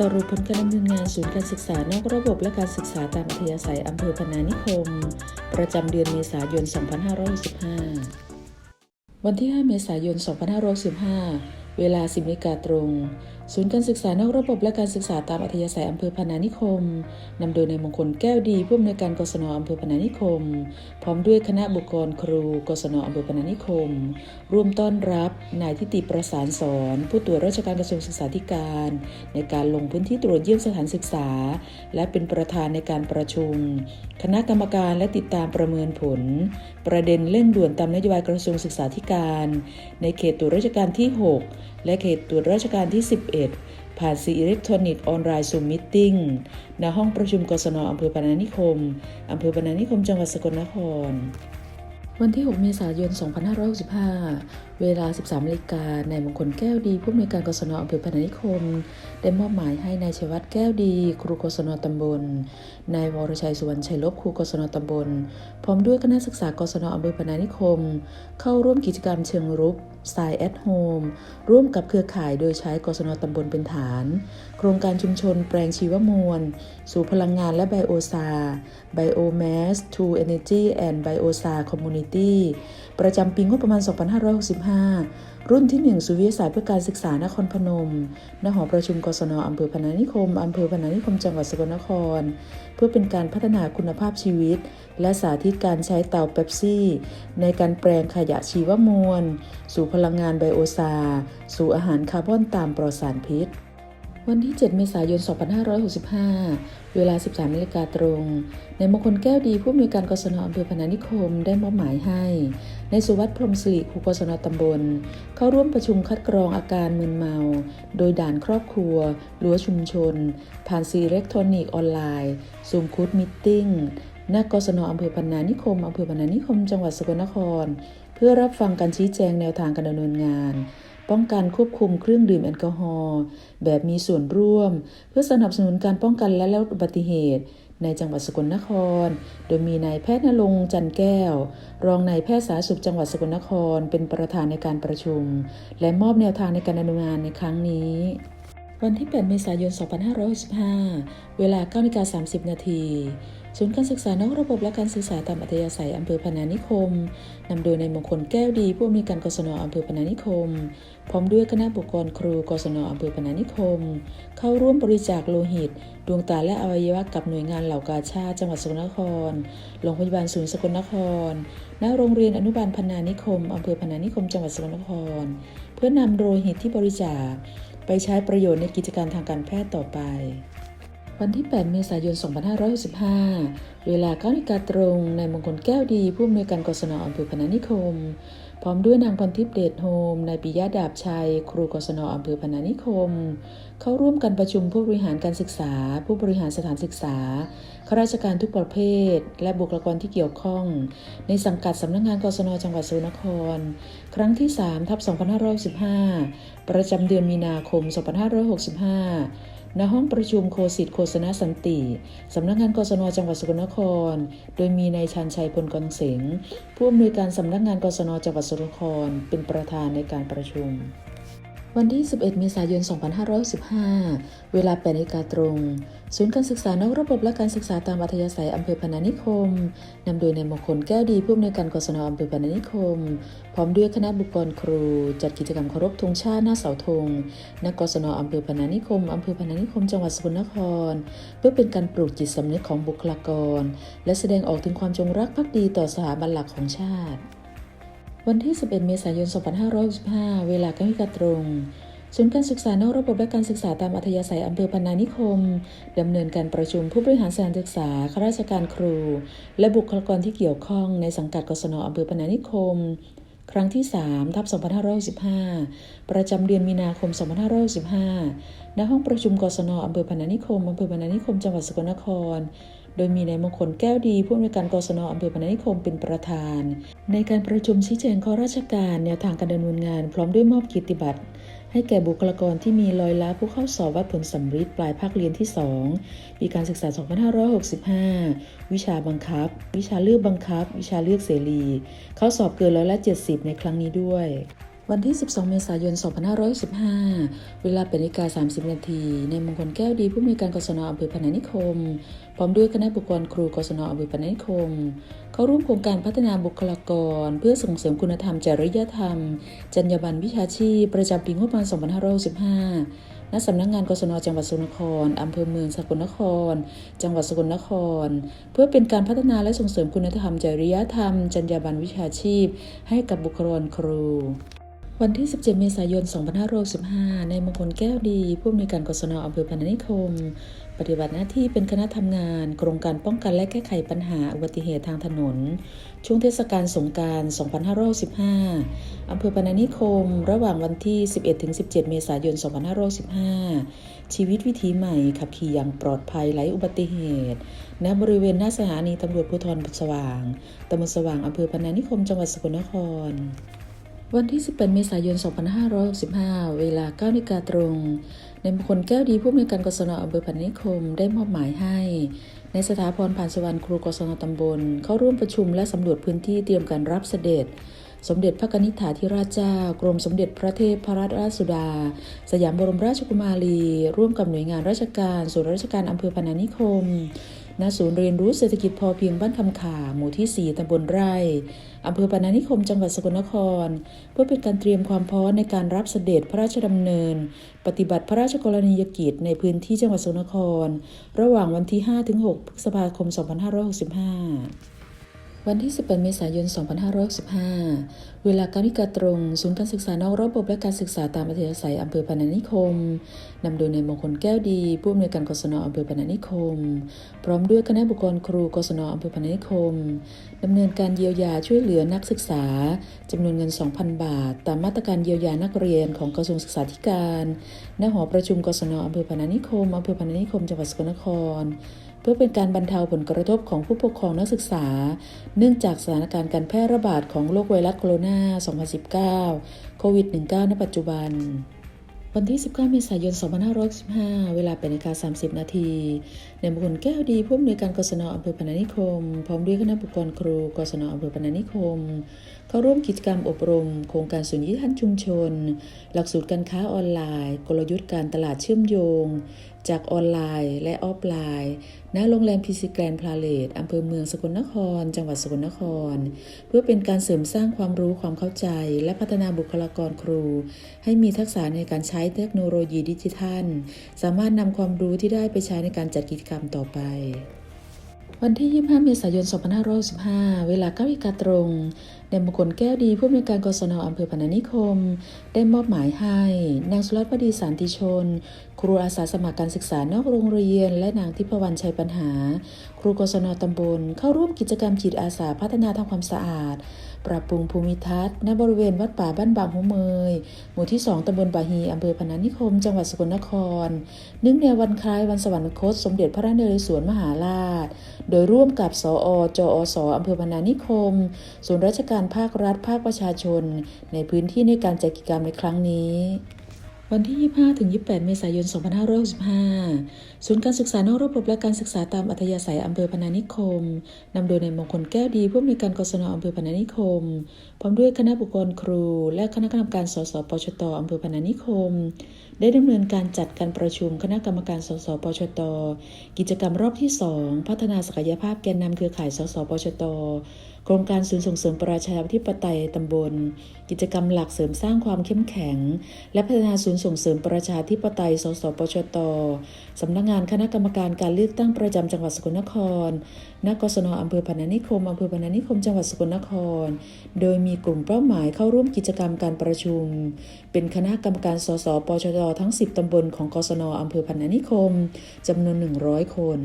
สรุปผลการดำเนินงานศูนย์การศึกษานอกระบบและการศึกษาตามอัธยาศัยอำเภอพนานิคม ประจำเดือนเมษายน 2565 วันที่ 5 เมษายน 2565 เวลา 10นาฬิกาตรงศูนย์การศึกษานอกระบบและการศึกษาตามอัธยาศัยอำเภอพนานิคม นำโดยนายมงคลแก้วดีผู้อำนวยการกศนอำเภอพนานิคม พร้อมด้วยคณะบุคคลครูกศนอำเภอพนานิคม ร่วมต้อนรับนายทิติประสานสอน ผู้ตรวจราชการกระทรวงศึกษาธิการ ในการลงพื้นที่ตรวจเยี่ยมสถานศึกษา และเป็นประธานในการประชุม คณะกรรมการและติดตามประเมินผล ประเด็นเร่งด่วนตามนโยบายกระทรวงศึกษาธิการ ในเขตตรวจราชการที่ 6 และเขตตรวจราชการที่ 11ผ่านสีอิเล็กทรอนิกส์ออนไลน์ซูมมิทติ้งณห้องประชุมกศนอำเภอพนานิคมอำเภอพนานิคมจังหวัดสกลนคร วันที่ 6 เมษายน 2565เวลา 13นาฬิกา นายมงคลแก้วดี ผู้อำนวยการกศนอำเภอพนานิคม ได้มอบหมายให้นายชัยวัฒน์แก้วดี ครูกศนตำบล นายวรชัยสุวรรณชัยลบครูกศนตำบล พร้อมด้วยคณะศึกษากศนอำเภอพนานิคม เข้าร่วมกิจกรรมเชิงรุกสายแอ t โฮมร่วมกับเครือข่ายโดยใช้กศนตำบลเป็นฐาน โครงการชุมชนแปลงชีวมวล สู่พลังงานและไบโอซา Biomass to Energy and Biosa Community ประจำปีงบประมาณ 2565 รุ่นที่ 1 สุวิทยาศาสตร์เพื่อการศึกษานครพนม ณ หอประชุมกศนอำเภอพนานิคม อำเภอพนานิคม จังหวัดสกลนคร เพื่อเป็นการพัฒนาคุณภาพชีวิต และสาธิตการใช้เตาเปปซี่ ในการแปลงขยะชีวมวล สู่พลังงานไบโอซา สู่อาหารคาร์บอนตามปลอดสารพิษ วันที่ 7 เมษายน 2565 เวลา 13นาฬิกาตรง ในมงคลแก้วดีผู้อำนวยการกศนอำเภอพนานิคม ได้มอบหมายให้ ในสุวัสดิ์พรมสิริครูกศนตำบล เข้าร่วมประชุมคัดกรองอาการมึนเมา โดยด่านครอบครัวรั้วชุมชน ผ่านซีอิเล็กทรอนิกส์ออนไลน์ซูมคูดมิทติ้งณกศนอำเภอพนานิคมอำเภอพนานิคม จังหวัดสกลนคร เพื่อรับฟังการชี้แจงแนวทางการดำเนินงาน ป้องกันควบคุมเครื่องดื่มแอลกอฮอล์แบบมีส่วนร่วม เพื่อสนับสนุนการป้องกันและลดอุบัติเหตุ ในจังหวัดสกลนคร โดยมีนายแพทย์นรงจันแก้ว รองนายแพทย์สาธารณสุขจังหวัดสกลนคร เป็นประธานในการประชุม และมอบแนวทางในการดำเนินงานในครั้งนี้วันที่ 8 เมษายน 2565 เวลา9นาฬิกา30 นาที ศูนย์การศึกษานอกระบบและการศึกษาตามอัธยาศัยอำเภอพนานิคมนำโดยในายมงคลแก้วดีผู้อำนวยการกศนอำเภอพนานิคม พร้อมด้วยคณะบุคคลครูกศนอำเภอพนานิคม เข้าร่วมบริจาคโลหิต ดวงตาและอวัยวะกับหน่วยงานเหล่ากาชาติจังหวัดสกลนครโรงพยาบาลศูนย์สกลนครณโรงเรียนอนุบาลพนานิคมอำเภอพนานิคมจังหวัดสกลนคร เพื่อนำโลหิตที่บริจาค ไปใช้ประโยชน์ในกิจการทางการแพทย์ต่อไป วันที่ 8 เมษายน 2565 เวลา9นาฬิกาตรงนายมงคลแก้วดี ผู้อำนวยการกศนอำเภอพนานิคม พร้อมด้วยนางพรทิพย์เดชโฮม นายปิยะดาบชัย ครูกศนอำเภอพนานิคม เข้าร่วมกันประชุมผู้บริหารการศึกษา ผู้บริหารสถานศึกษา ข้าราชการทุกประเภท และบุคลากรที่เกี่ยวข้อง ในสังกัดสำนักงานกศนจังหวัดสกลนคร ครั้งที่3ทับ2565 ประจำเดือนมีนาคม 2565 ณห้องประชุมโคสิตโฆษณสันติ สำนักงานกศนจังหวัดสกลนคร โดยมีนายชันชัยพลกังเสงผู้อำนวยการสำนักงานกศนจังหวัดสกลนคร เป็นประธานในการประชุม วันที่ 11 เมษายน 2515 เวลา8นาฬิกาตรง ศูนย์การศึกษานอกระบบและการศึกษาตามอัธยาศัยอำเภอพนานิคม นำโดยนายมงคลแก้วดีผู้อำนวยการกศนอำเภอพนานิคม พร้อมด้วยคณะบุคคลครู จัดกิจกรรมเคารพธงชาติหน้าเสาธงณกศนอำเภอพนานิคมอำเภอพนานิคม จังหวัดสกลนคร เพื่อเป็นการปลูกจิตสำนึกของบุคลากร และแสดงออกถึงความจงรักภักดีต่อสถาบันหลักของชาติ วันที่ 11 เมษายน 2565 เวลา9นาฬิกาตรงศูนย์การศึกษานอกระบบและการศึกษาตามอัธยาศัยอำเภอพนานิคมดำเนินการประชุมผู้บริหารสถานศึกษาข้าราชการครู และบุคลากรที่เกี่ยวข้องในสังกัดกศนอำเภอพนานิคม ครั้งที่ 3 ทับ 2515ประจำเดือนมีนาคม 2515ณ ห้องประชุมกศนอำเภอพนานิคมอำเภอพนานิคม จังหวัดสกลนคร โดยมีนายมงคลแก้วดีผู้อำนวยการกศนอำเภอพนานิคมเป็นประธาน ในการประชุมชี้แจงข้อราชการแนวทางการดำเนินงาน พร้อมด้วยมอบเกียรติบัตรให้แก่บุคลากรที่มีรอยล้าผู้เข้าสอบวัดผลสำริดปลายภาคเรียนที่ 2 ปีการศึกษา 2565 วิชาบังคับ วิชาเลือกบังคับ วิชาเลือกเสรี เข้าสอบเกินร้อยละ 70 ในครั้งนี้ด้วย วันที่ 12 เมษายน 2515 เวลาเป็นนาฬิกา 30 นาที ในมงคลแก้วดีผู้มีการกศนอำเภอพนานิคม พร้อมด้วยคณะบุคคลครูกศนอำเภอพนานิคม เข้าร่วมโครงการพัฒนาบุคลากร เพื่อส่งเสริมคุณธรรมจริยธรรม จรรยาบรรณวิชาชีพ ประจำปีงบประมาณ 2565 ณ สำนักงานกศนจังหวัดสกลนคร อำเภอเมืองสกลนคร จังหวัดสกลนคร เพื่อเป็นการพัฒนาและส่งเสริมคุณธรรมจริยธรรม จรรยาบรรณวิชาชีพ ให้กับบุคลากรครู วันที่ 17 เมษายน 2565ในมงคลแก้วดีผู้อำนวยการกศนอำเภอพนานิคม ปฏิบัติหน้าที่เป็นคณะทำงาน โครงการป้องกันและแก้ไขปัญหาอุบัติเหตุทางถนน ช่วงเทศกาลสงการ 2565อำเภอพนานิคม ระหว่างวันที่ 11-17 เมษายน 2565ชีวิตวิถีใหม่ขับขี่อย่างปลอดภัยไร้อุบัติเหตุ ณ บริเวณหน้าสถานีตำรวจภูธรสว่างตำบลสว่างอำเภอพนานิคม จังหวัดสกลนคร วันที่ 18 เมษายน 2565 เวลา 9นาฬิกาตรง ในมงคลแก้วดีผู้อำนวยการกศนอำเภอพนานิคม ได้มอบหมายให้ ในสถาพรผ่านสวรรค์ครูกศนตำบล เข้าร่วมประชุมและสำรวจพื้นที่เตรียมการรับเสด็จ สมเด็จพระกนิษฐาธิราชเจ้า กรมสมเด็จพระเทพรัตนราชสุดา สยามบรมราชกุมารี ร่วมกับหน่วยงานราชการ ส่วนราชการอำเภอพนานิคม ณศูนย์เรียนรู้เศรษฐกิจพอเพียงบ้านคำขาหมู่ที่ 4ตำบลไร่อำเภอปานานิคมจังหวัดสกลนคร เพื่อเป็นการเตรียมความพร้อมในการรับเสด็จพระราชดำเนิน ปฏิบัติพระราชกรณียกิจในพื้นที่จังหวัดสกลนคร ระหว่างวันที่ 5-6พฤษภาคม 2565 วันที่ 18 เมษายน 2565 เวลา9นาฬิกาตรง ศูนย์การศึกษานอกระบบและการศึกษาตามอัธยาศัยอำเภอพนานิคม นำโดยนายมงคลแก้วดีผู้อำนวยการกศนอำเภอพนานิคม พร้อมด้วยคณะบุคคลครูกศนอำเภอพนานิคมดำเนินการเยียวยาช่วยเหลือนักศึกษาจำนวนเงิน 2,000 บาท ตามมาตรการเยียวยานักเรียนของกระทรวงศึกษาธิการณหอประชุมกศนอำเภอพนานิคมอำเภอพนานิคมจังหวัดสกลนคร พื่อเป็นการบรรเทาผลกระทบของผู้ปกครองนักศึกษา เนื่องจากสถานการณ์การแพร่ระบาดของโรคไวรัสโคโรนา 2019 โควิด -19 ณ ปัจจุบัน วันที่ 19 เมษายน 2515เวลาเป็นนาฬิกา30 นาทีในมงคลแก้วดีผู้อำนวยการกศนอำเภอพนานิคม พร้อมด้วยคณะบุคคลครูกศนอำเภอพนานิคมเข้าร่วมกิจกรรมอบรม โครงการศูนย์ยุทธทันชุมชน หลักสูตรการค้าออนไลน์ กลยุทธ์การตลาดเชื่อมโยง จากออนไลน์และออฟไลน์ ณ โรงแรมพีซีแกรนพลาเลตอำเภอเมืองสกลนคร จังหวัดสกลนคร เพื่อเป็นการเสริมสร้างความรู้ความเข้าใจ และพัฒนาบุคลากรครู ให้มีทักษะในการใช้เทคโนโลยีดิจิทัล สามารถนำความรู้ที่ได้ไปใช้ในการจัดกิจกรรมต่อไป วันที่ 25 เมษายน 2565 เวลา9นาฬิกาตรงในมงคลแก้วดีผู้อำนวยการกศนอำเภอพนานิคม ได้มอบหมายให้ นางสุรัตน์พดีสารติชน ครูอาสาสมัครการศึกษานอกโรงเรียน และนางทิพวรรณชัยปัญหา ครูกศนตำบล เข้าร่วมกิจกรรมจิตอาสาพัฒนาทำความสะอาด ปรับปรุงภูมิทัศน์ณบริเวณวัดป่าบ้านบางหัวเมย หมู่ที่ 2ตำบลบาฮีอำเภอพนานิคม จังหวัดสกลนคร เนื่องในวันคล้ายวันสวรรคต สมเด็จพระนเรศวรมหาราช โดยร่วมกับสอจอสอำเภอพนานิคม ส่วนราชการภาครัฐภาคประชาชน ในพื้นที่ในการจัดกิจกรรมในครั้งนี้ วันที่ 25 ถึง 28 เมษายน 2565 ศูนย์การศึกษานอกระบบและการศึกษาตามอัธยาศัยอำเภอพนานิคม นำโดยนายมงคลแก้วดีผู้อำนวยการกศนอำเภอพนานิคม พร้อมด้วยคณะบุคคลครู และคณะกรรมการสสปชตอำเภอพนานิคม ได้ดำเนินการจัดการประชุมคณะกรรมการสสปชต กิจกรรมรอบที่ 2 พัฒนาศักยภาพแกนนำเครือข่ายสสปชต โครงการศูนย์ส่งเสริมประชาธิปไตยตำบล กิจกรรมหลักเสริมสร้างความเข้มแข็ง และพัฒนาศูนย์ส่งเสริมประชาธิปไตย สสปชตสำนักงานคณะกรรมการการเลือกตั้งประจำจังหวัดสกลนครณกศนอำเภอพนานิคมอำเภอพนานิคมจังหวัดสกลนคร โดยมีกลุ่มเป้าหมายเข้าร่วมกิจกรรมการประชุม เป็นคณะกรรมการสสปชตทั้ง 10 ตำบลของกศนอำเภอพนานิคมจำนวน 100 คน